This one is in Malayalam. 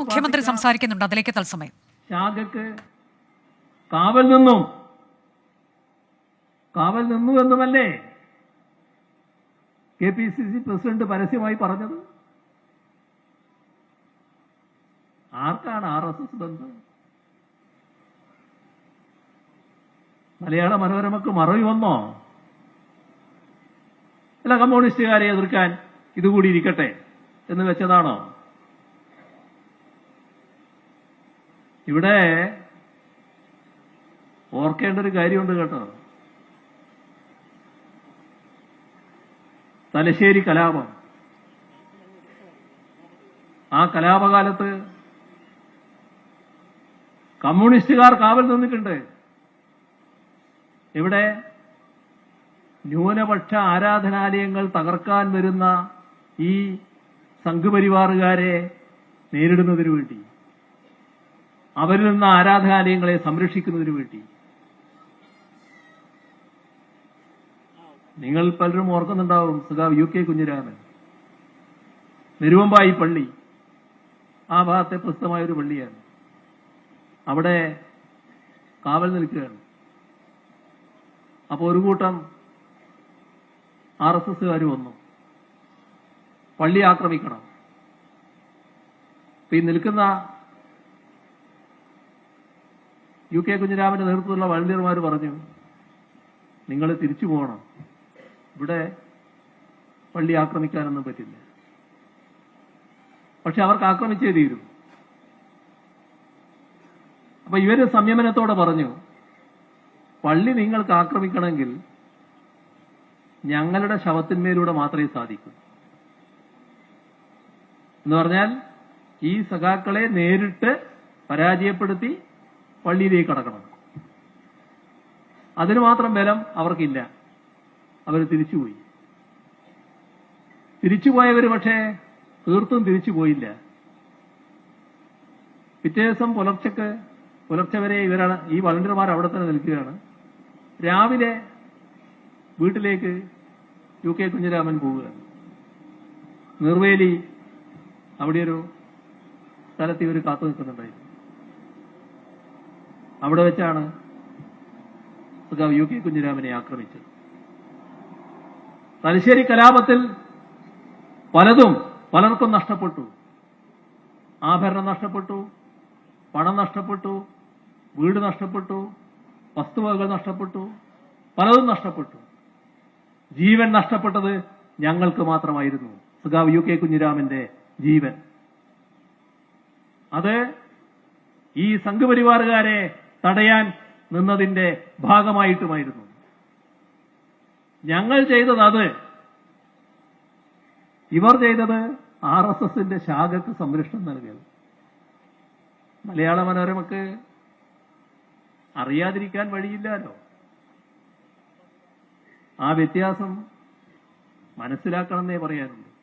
മുഖ്യമന്ത്രി സംസാരിക്കുന്നുണ്ട്. അതിലേക്ക് തത്സമയം. ശാഖക്ക് കാവൽ നിന്നും കാവൽ നിന്നു എന്നുമല്ലേ K P C C president പരസ്യമായി പറഞ്ഞത്? ആർക്കാണ് ആർ എസ് എസ് ബന്ധം? മലയാള മനോരമക്ക് മറവി വന്നോ? അല്ല കമ്മ്യൂണിസ്റ്റുകാരെ എതിർക്കാൻ ഇതുകൂടി ഇരിക്കട്ടെ എന്ന് വെച്ചതാണോ? ഇവിടെ ഓർക്കേണ്ട ഒരു കാര്യമുണ്ട് കേട്ടോ. തലശ്ശേരി കലാപം. ആ കലാപകാലത്ത് കമ്മ്യൂണിസ്റ്റുകാർ കാവൽ നിന്നിട്ടുണ്ട്. ഇവിടെ ന്യൂനപക്ഷ ആരാധനാലയങ്ങൾ തകർക്കാൻ വരുന്ന ഈ സംഘപരിവാറുകാരെ നേരിടുന്നതിനു വേണ്ടി. അവരിൽ നിന്ന് ആരാധനാലയങ്ങളെ സംരക്ഷിക്കുന്നതിന് വേണ്ടി. നിങ്ങൾ പലരും ഓർക്കുന്നുണ്ടാവും സഖാവ് യു കെ കുഞ്ഞിരാമൻ. നെരുവമ്പായി പള്ളി. ആ ഭാഗത്തെ പ്രസിദ്ധമായ ഒരു പള്ളിയാണ്. അവിടെ കാവൽ നിൽക്കുകയാണ്. അപ്പോൾ ഒരു കൂട്ടം ആർ എസ് എസ്സുകാർ വന്നു. പള്ളി ആക്രമിക്കണം. ഈ നിൽക്കുന്ന യു കെ കുഞ്ഞിരാമന്റെ നേതൃത്വത്തിലുള്ള വളണ്ടിയർമാർ പറഞ്ഞു നിങ്ങൾ തിരിച്ചു പോകണം. ഇവിടെ പള്ളി ആക്രമിക്കാനൊന്നും പറ്റില്ല. പക്ഷെ അവർക്ക് ആക്രമിച്ചേ തീരും. അപ്പൊ ഇവർ സംയമനത്തോടെ പറഞ്ഞു പള്ളി നിങ്ങൾക്ക് ആക്രമിക്കണമെങ്കിൽ ഞങ്ങളുടെ ശവത്തിന്മേലൂടെ മാത്രമേ സാധിക്കൂ. എന്ന് പറഞ്ഞാൽ ഈ സഖാക്കളെ നേരിട്ട് പരാജയപ്പെടുത്തി പള്ളിയിലേക്ക് കടക്കണം. അതിന് മാത്രം ബലം അവർക്കില്ല. അവർ തിരിച്ചുപോയി. തിരിച്ചുപോയവർ പക്ഷേ തീർത്തും തിരിച്ചു പോയില്ല പിറ്റേ ദിവസം പുലർച്ചക്ക് പുലർച്ചെ വരെ ഇവരാണ് ഈ വളണ്ടിയർമാർ അവിടെ തന്നെ നിൽക്കുകയാണ്. രാവിലെ വീട്ടിലേക്ക് യു കെ കുഞ്ഞിരാമൻ പോവുകയാണ്. നിർവേലി അവിടെ ഒരു സ്ഥലത്ത് ഇവർ കാത്തു നിൽക്കുന്നുണ്ടായിരുന്നു അവിടെ വെച്ചാണ് യു കെ കുഞ്ഞിരാമനെ ആക്രമിച്ചത്. തലശ്ശേരി കലാപത്തിൽ പലതും പലർക്കും നഷ്ടപ്പെട്ടു. ആഭരണം നഷ്ടപ്പെട്ടു പണം നഷ്ടപ്പെട്ടു വീട് നഷ്ടപ്പെട്ടു വസ്തുവകകൾ നഷ്ടപ്പെട്ടു പലതും നഷ്ടപ്പെട്ടു. ജീവൻ നഷ്ടപ്പെട്ടത് ഞങ്ങൾക്ക് മാത്രമായിരുന്നു. സഖാവ് യു കെ കുഞ്ഞിരാമന്റെ ജീവൻ. അത് ഈ സംഘപരിവാറുകാരെ തടയാൻ നിന്നതിന്റെ ഭാഗമായിട്ടുമായിരുന്നു. ഞങ്ങൾ ചെയ്തത് അത്. ഇവർ ചെയ്തത് ആർ എസ് എസിന്റെ ശാഖക്ക് സംരക്ഷണം നൽകിയത് മലയാള മനോരമക്ക് അറിയാതിരിക്കാൻ വഴിയില്ലല്ലോ ആ വ്യത്യാസം മനസ്സിലാക്കണമെന്നേ പറയാനുണ്ട്